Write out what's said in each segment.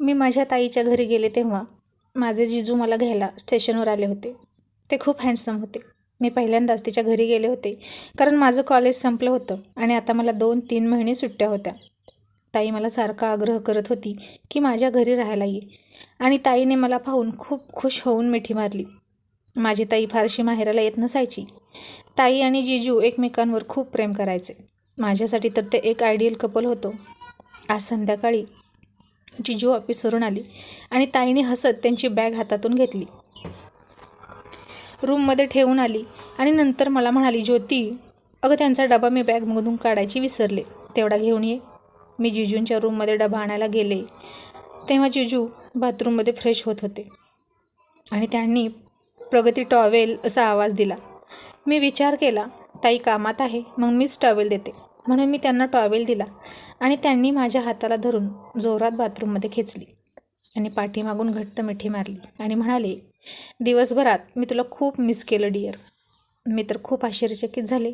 मी माझ्या ताईच्या घरी गेले तेव्हा माझे जिजू मला घ्यायला स्टेशनवर आले होते. ते खूप हँडसम होते. मी पहिल्यांदाच तिच्या घरी गेले होते. कारण माझं कॉलेज संपलं होतं आणि आता मला दोन तीन महिने सुट्ट्या होत्या. ताई मला सारखा आग्रह करत होती की माझ्या घरी राहायला ये. आणि ताईने मला पाहून खूप खुश होऊन मिठी मारली. माझी ताई फारशी माहेराला येत नसायची. ताई आणि जिजू एकमेकांवर खूप प्रेम करायचे. माझ्यासाठी तर ते एक आयडियल कपल होतं. आज संध्याकाळी जिजू ऑफिसवरून आली आणि ताईने हसत त्यांची बॅग हातातून घेतली. रूममध्ये ठेवून आली आणि नंतर मला म्हणाली ज्योती अगं त्यांचा डबा मी बॅगमधून काढायची विसरले. तेवढा घेऊन ये. मी जिजूंच्या रूममध्ये डबा आणायला गेले. तेव्हा जिजू बाथरूममध्ये फ्रेश होत होते. आणि त्यांनी प्रगती टॉवेल असा आवाज दिला. मी विचार केला ताई कामात आहे मग मीच टॉवेल देते. म्हणून मी त्यांना टॉवेल दिला. आणि त्यांनी माझ्या हाताला धरून जोरात बाथरूममध्ये खेचली आणि पाठीमागून घट्ट मिठी मारली आणि म्हणाले दिवसभरात मी तुला खूप मिस केलं डिअर मी तर खूप आश्चर्यचकित झाले.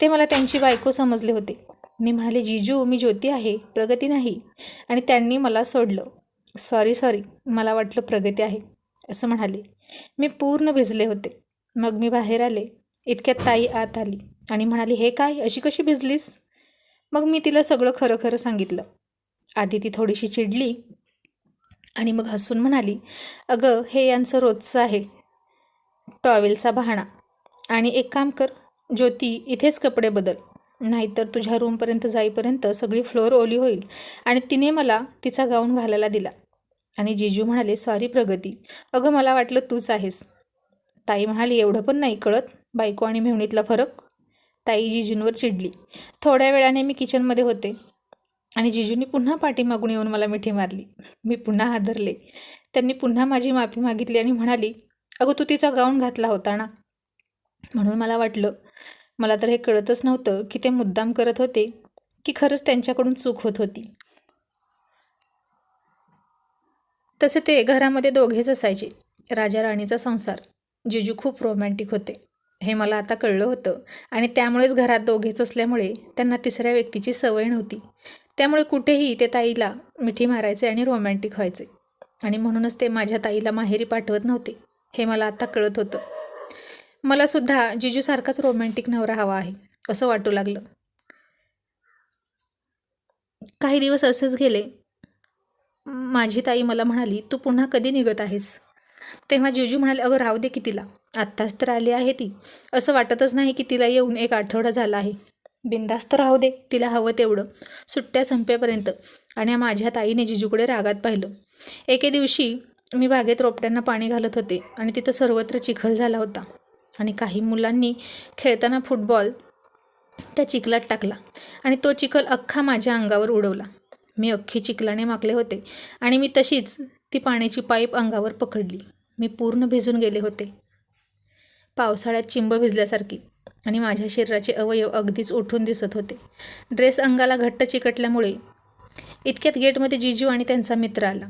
ते मला त्यांची बायको समजले होते. मी म्हणाले जिजू मी ज्योती आहे प्रगती नाही. आणि त्यांनी मला सोडलं. सॉरी सॉरी मला वाटलं प्रगती आहे. असं म्हणाले. मी पूर्ण भिजले होते. मग मी बाहेर आले. इतक्यात ताई आत आली आणि म्हणाली हे काय? अशी कशी भिजलीस? मग मी तिला सगळं खरं खरं सांगितलं. आधी ती थोडीशी चिडली आणि मग हसून म्हणाली अगं हे यांचं रोजचं आहे. टॉवेलचा बहाणा. आणि एक काम कर ज्योती इथेच कपडे बदल. नाहीतर तुझ्या रूमपर्यंत जाईपर्यंत सगळी फ्लोअर ओली होईल. आणि तिने मला तिचा गाऊन घालायला दिला. आणि जिजू म्हणाले सॉरी प्रगती. अगं मला वाटलं तूच आहेस. ताई म्हणाली एवढं पण नाही कळत. बायको आणि मेहणीतला फरक. ताई जिजूंवर चिडली. थोड्या वेळाने मी किचनमध्ये होते आणि जिजूंनी पुन्हा पाठीमागून येऊन मला मिठी मारली. मी पुन्हा हादरले. त्यांनी पुन्हा माझी माफी मागितली आणि म्हणाली अगं तू तिचा गाऊन घातला होता ना? म्हणून मला वाटलं मला तर हे कळतच नव्हतं की ते मुद्दाम करत होते की खरंच त्यांच्याकडून चूक होत होती. तसे ते घरामध्ये दोघेच असायचे राजा राणीचा संसार. जिजू खूप रोमॅन्टिक होते. हे मला आता कळलं होतं. आणि त्यामुळेच घरात दोघेच असल्यामुळे त्यांना तिसऱ्या व्यक्तीची सवय नव्हती. त्यामुळे कुठेही ते ताईला मिठी मारायचे आणि रोमॅन्टिक व्हायचे. आणि म्हणूनच ते माझ्या ताईला माहेरी पाठवत नव्हते. हे मला आता कळत होतं. मला सुद्धा जिजूसारखाच रोमॅन्टिक नवरा हवा आहे असं वाटू लागलं. काही दिवस असेच गेले. माझी ताई मला म्हणाली तू पुन्हा कधी निघत आहेस? तेव्हा जिजू म्हणाले अगं राहू दे की तिला. आत्ताच तर आली आहे ती. असं वाटतच नाही की तिला येऊन एक आठवडा झाला आहे. बिंदास्त राहू दे तिला हवं तेवढं. सुट्ट्या संपेपर्यंत. आणि माझ्या ताईने जिजूकडे रागात पाहिलं. एके दिवशी मी बागेत रोपट्यांना पाणी घालत होते आणि तिथं सर्वत्र चिखल झाला होता. आणि काही मुलांनी खेळताना फुटबॉल त्या चिखलात टाकला आणि तो चिखल अख्खा माझ्या अंगावर उडवला. मी अख्खी चिखलाने माकले होते आणि मी तशीच ती पाण्याची पाईप अंगावर पकडली. मी पूर्ण भिजून गेले होते. पावसाळ्यात चिंब भिजल्यासारखी आणि माझ्या शरीराचे अवयव अगदीच उठून दिसत होते. ड्रेस अंगाला घट्ट चिकटल्यामुळे इतक्यात गेटमध्ये जिजू आणि त्यांचा मित्र आला.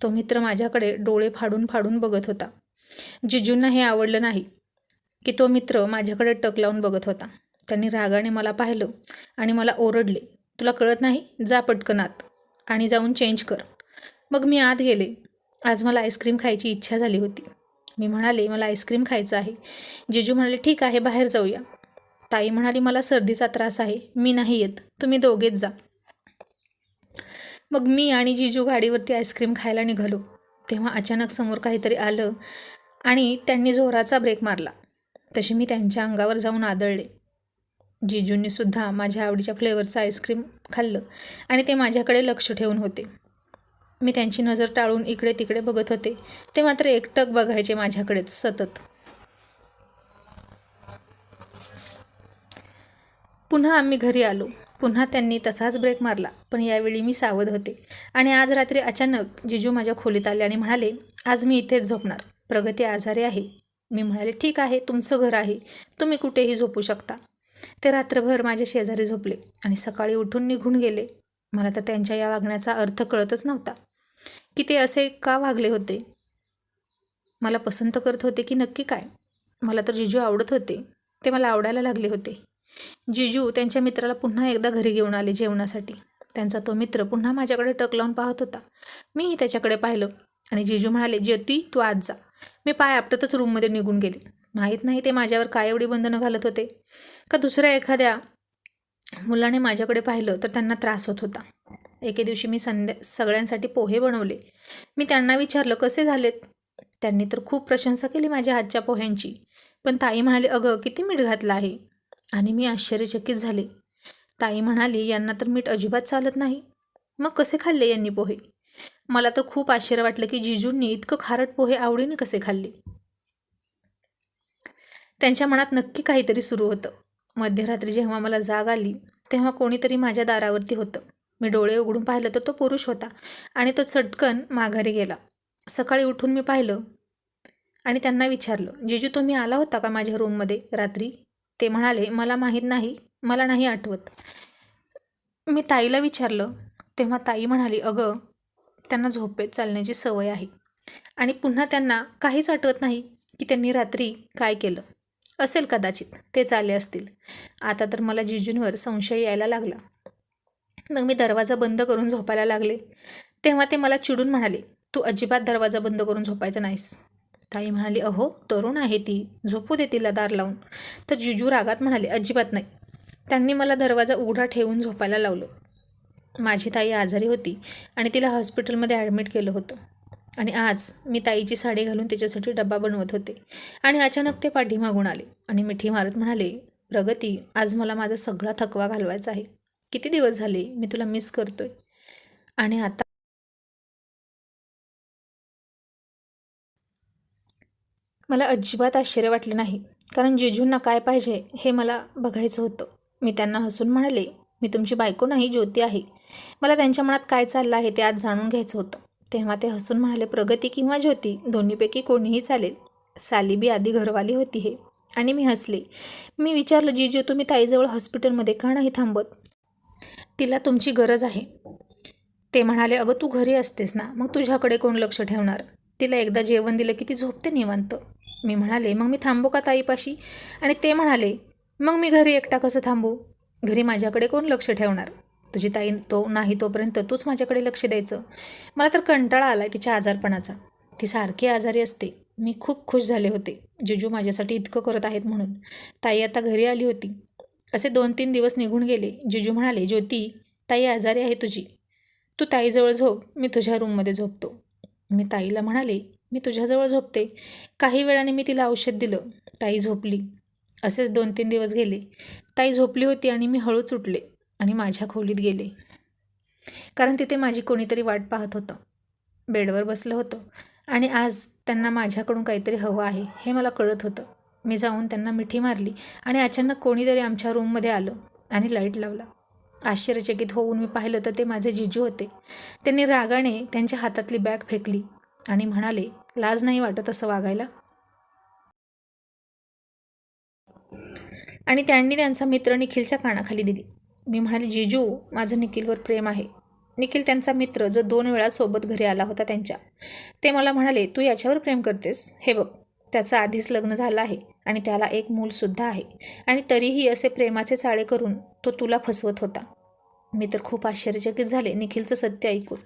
तो मित्र माझ्याकडे डोळे फाडून फाडून बघत होता. जिजूंना हे आवडलं नाही की तो मित्र माझ्याकडे टक लावून बघत होता. त्यांनी रागाने मला पाहिलं आणि मला ओरडले तुला कळत नाही? जा पटकनात आणि जाऊन चेंज कर. मग मी आत गेले. आज मला आईस्क्रीम खायची इच्छा झाली होती. मी म्हणाले मला आईस्क्रीम खायचं आहे. जिजू म्हणाले ठीक आहे बाहेर जाऊया. ताई म्हणाली मला सर्दीचा त्रास आहे मी नाही येत तुम्ही दोघेच जा. मग मी आणि जिजू गाडीवरती आईस्क्रीम खायला निघालो. तेव्हा अचानक समोर काहीतरी आलं आणि त्यांनी जोराचा ब्रेक मारला. तसे मी त्यांच्या अंगावर जाऊन आदळले. जिजूंनी सुद्धा माझ्या आवडीच्या फ्लेवरचं आईस्क्रीम खाल्लं आणि ते माझ्याकडे लक्ष ठेवून होते. मी त्यांची नजर टाळून इकडे तिकडे बघत होते. ते मात्र एकटक बघायचे माझ्याकडेच सतत. पुन्हा आम्ही घरी आलो. पुन्हा त्यांनी तसाच ब्रेक मारला पण यावेळी मी सावध होते. आणि आज रात्री अचानक जिजू माझ्या खोलीत आले आणि म्हणाले आज मी इथेच झोपणार. प्रगती आजारी आहे. मी म्हणाले ठीक आहे तुमचं घर आहे. तुम्ही कुठेही झोपू शकता. ते रात्रभर माझ्या शेजारी झोपले आणि सकाळी उठून निघून गेले. मला तर त्यांच्या या वागण्याचा अर्थ कळतच नव्हता. की ते असे का वागले होते? मला पसंत करत होते की नक्की काय? मला तर जिजू आवडत होते. ते मला आवडायला लागले होते. जिजू त्यांच्या मित्राला पुन्हा एकदा घरी घेऊन आले जेवणासाठी. त्यांचा तो मित्र पुन्हा माझ्याकडे टक लावून पाहत होता. मीही त्याच्याकडे पाहिलं आणि जिजू म्हणाले ज्योती तू आज जा. मी पाय आपटतच रूममध्ये निघून गेले. माहीत नाही ते माझ्यावर काय एवढी बंधनं घालत होते. का दुसऱ्या एखाद्या मुलाने माझ्याकडे पाहिलं तर त्यांना त्रास होत होता. एके दिवशी मी संध्या सगळ्यांसाठी पोहे बनवले. मी त्यांना विचारलं कसे झालेत? त्यांनी तर खूप प्रशंसा केली माझ्या हातच्या पोह्यांची. पण ताई म्हणाली अगं किती मीठ घातलं आहे? आणि मी आश्चर्यचकित झाले. ताई म्हणाली यांना तर मीठ अजिबात चालत नाही. मग कसे खाल्ले यांनी पोहे? मला तर खूप आश्चर्य वाटलं की जिजूंनी इतकं खारट पोहे आवडीने कसे खाल्ले. त्यांच्या मनात नक्की काहीतरी सुरू होतं. मध्यरात्री जेव्हा मला जाग आली तेव्हा कोणीतरी माझ्या दारावरती होतं. मी डोळे उघडून पाहिलं तर तो पुरुष होता आणि तो चटकन माघारी गेला. सकाळी उठून मी पाहिलं आणि त्यांना विचारलं जिजू तुम्ही आला होता का माझ्या रूममध्ये रात्री? ते म्हणाले मला माहीत नाही मला नाही आठवत. मी ताईला विचारलं तेव्हा ताई म्हणाली अगं त्यांना झोपेत चालण्याची सवय आहे आणि पुन्हा त्यांना काहीच आठवत नाही की त्यांनी रात्री काय केलं. असेल कदाचित ते चाले असतील. आता तर मला जिजूंवर संशय यायला लागला. मग मी दरवाजा बंद करून झोपायला लागले. तेव्हा ते मला चिडून म्हणाले तू अजिबात दरवाजा बंद करून झोपायचं नाहीस. ताई म्हणाली अहो तरुण आहे ती झोपू दे तिला दार लावून. तर जिजू रागात म्हणाले अजिबात नाही. त्यांनी मला दरवाजा उघडा ठेवून झोपायला लावलं. माझी ताई आजारी होती आणि तिला हॉस्पिटलमध्ये ॲडमिट केलं होतं. आणि आज मी ताईची साडी घालून त्याच्यासाठी डब्बा बनवत होते. आणि अचानक ते पाठीमागून आले आणि मिठी मारत म्हणाले प्रगती आज मला माझा सगळा थकवा घालवायचा आहे. किती दिवस झाले मी तुला मिस करतोय? आणि आता मला अजिबात आश्चर्य वाटले नाही. कारण जिजूंना काय पाहिजे हे मला बघायचं होतं. मी त्यांना हसून म्हणाले मी तुमची बायको नाही ज्योती आहे. मला त्यांच्या मनात काय चाललं आहे ते आज जाणून घ्यायचं होतं. तेव्हा ते हसून म्हणाले प्रगती किंवा ज्योती दोन्हीपैकी कोणीही चालेल. सालीबी आधी घरवाली होती हे. आणि मी हसले. मी विचारलं जिजू तुम्ही ताईजवळ हॉस्पिटलमध्ये का नाही थांबत? तिला तुमची गरज आहे. ते म्हणाले अगं तू घरी असतेस ना मग तुझ्याकडे कोण लक्ष ठेवणार? तिला एकदा जेवण दिलं की ती झोपते निवांत. मी म्हणाले मग मी थांबू का ताईपाशी? आणि ते म्हणाले मग मी घरी एकटा कसं थांबू? घरी माझ्याकडे कोण लक्ष ठेवणार? तुझी ताई तो नाही तोपर्यंत तूच माझ्याकडे लक्ष द्यायचं. मला तर कंटाळा आला तिच्या आजारपणाचा. ती सारखी आजारी असते. मी खूप खुश झाले होते. जुजू माझ्यासाठी इतकं करत आहेत म्हणून. ताई आता घरी आली होती. असे दोन तीन दिवस निघून गेले. जिजू म्हणाले ज्योती ताई आजारी आहे तुझी. तू ताईजवळ झोप. मी तुझ्या रूममध्ये झोपतो. मी ताईला म्हणाले मी तुझ्याजवळ झोपते. काही वेळाने मी तिला औषध दिलं. ताई झोपली. असेच दोन तीन दिवस गेले. ताई झोपली होती आणि मी हळूच उठले आणि माझ्या खोलीत गेले. कारण तिथे माझी कोणीतरी वाट पाहत होतं. बेडवर बसलं होतं. आणि आज त्यांना माझ्याकडून काहीतरी हवं आहे हे मला कळत होतं. मी जाऊन त्यांना मिठी मारली आणि अचानक कोणीतरी आमच्या रूममध्ये आलं आणि लाइट लावला. आश्चर्यचकित होऊन मी पाहिलं तर ते माझे जिजू होते. त्यांनी रागाने त्यांच्या हातातली बॅग फेकली आणि म्हणाले लाज नाही वाटत असं वागायला. आणि त्यांनी त्यांचा मित्र निखिलच्या कानाखाली दिली. मी म्हणाले जिजू माझं निखिलवर प्रेम आहे. निखिल त्यांचा मित्र जो दोन वेळा सोबत घरी आला होता त्यांच्या. ते मला म्हणाले तू याच्यावर प्रेम करतेस? हे बघ त्याचं आधीच लग्न झालं आहे आणि त्याला एक मूलसुद्धा आहे. आणि तरीही असे प्रेमाचे चाळे करून तो तुला फसवत होता. मी तर खूप आश्चर्यचकित झाले निखिलचं सत्य ऐकून.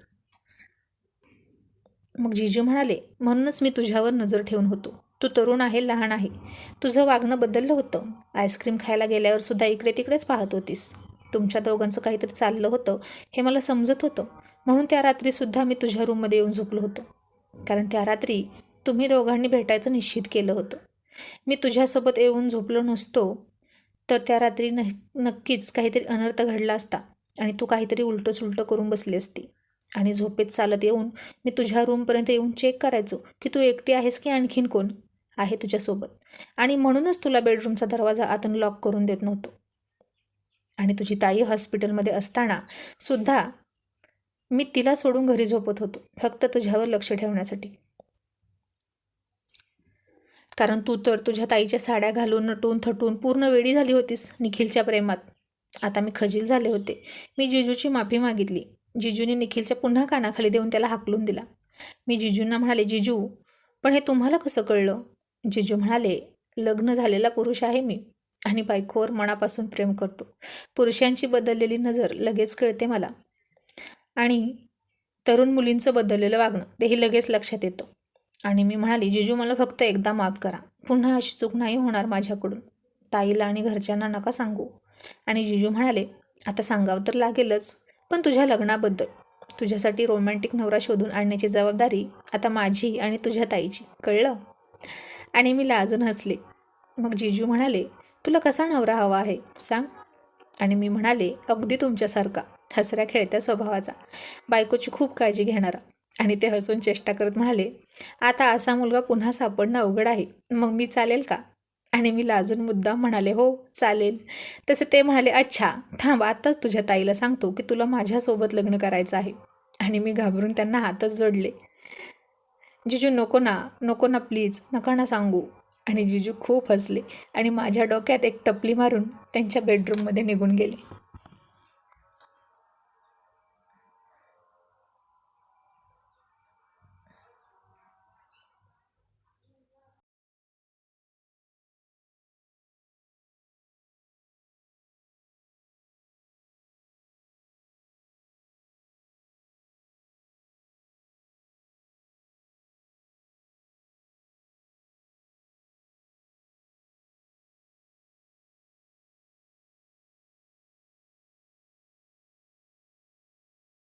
मग जिजू म्हणाले म्हणूनच मी तुझ्यावर नजर ठेवून होतो. तू तरुण आहे लहान आहे. तुझं वागणं बदललं होतं. आईस्क्रीम खायला गेल्यावर सुद्धा इकडे तिकडेच पाहत होतीस. तुमच्या दोघांचं काहीतरी चाललं होतं हे मला समजत होतं. म्हणून त्या रात्रीसुद्धा मी तुझ्या रूममध्ये येऊन झोपलो होतो. कारण त्या रात्री तुम्ही दोघांनी भेटायचं निश्चित केलं होतं. मी तुझ्यासोबत येऊन झोपलो नसतो तर त्या रात्री न नक्कीच काहीतरी अनर्थ घडला असता आणि तू काहीतरी उलटं सुलटं करून बसली असती. आणि झोपेत चालत येऊन मी तुझ्या रूमपर्यंत येऊन चेक करायचो की तू एकटी आहेस की आणखीन कोण? आहे तुझ्यासोबत. आणि म्हणूनच तुला बेडरूमचा दरवाजा आतून लॉक करून देत नव्हतो. आणि तुझी ताई हॉस्पिटलमध्ये असताना सुद्धा मी तिला सोडून घरी झोपत होतो फक्त तुझ्यावर लक्ष ठेवण्यासाठी. कारण तू तर तुझ्या ताईच्या साड्या घालून नटून थटून पूर्ण वेळी झाली होतीस निखिलच्या प्रेमात. आता मी खजील झाले होते. मी जिजूची माफी मागितली. जिजूने निखिलच्या पुन्हा कानाखाली देऊन त्याला हाकलून दिला. मी जिजूंना म्हणाले जिजू पण हे तुम्हाला कसं कळलं? जिजू म्हणाले लग्न झालेला पुरुष आहे मी आणि बायकोवर मनापासून प्रेम करतो. पुरुषांची बदललेली नजर लगेच कळते मला आणि तरुण मुलींचं बदललेलं वागणं तेही लगेच लक्षात येतं. आणि मी म्हणाली जिजू मला फक्त एकदा माफ करा. पुन्हा अशी चूक नाही होणार माझ्याकडून. ताईला आणि घरच्यांना नका सांगू. आणि जिजू म्हणाले आता सांगावं तर लागेलच पण तुझ्या लग्नाबद्दल. तुझ्यासाठी रोमॅन्टिक नवरा शोधून आणण्याची जबाबदारी आता माझी आणि तुझ्या ताईची. कळलं? आणि मी लाजून हसले. मग जिजू म्हणाले तुला कसा नवरा हवा आहे? सांग. आणि मी म्हणाले अगदी तुमच्यासारखा. हसऱ्या खेळत्या स्वभावाचा. बायकोची खूप काळजी घेणारा. आणि ते हसून चेष्टा करत म्हणाले आता असा मुलगा पुन्हा सापडणं अवघड आहे. मग मी चालेल का? आणि मी लाजून मुद्दाम म्हणाले हो चालेल. तसे ते म्हणाले अच्छा थांब आताच तुझ्या ताईला सांगतो की तुला माझ्यासोबत लग्न करायचं आहे. आणि मी घाबरून त्यांना हातच जोडले. जिजू नको ना नको ना प्लीज नका ना सांगू. आणि जिजू खूप हसले आणि माझ्या डोक्यात एक टपली मारून त्यांच्या बेडरूममध्ये निघून गेले.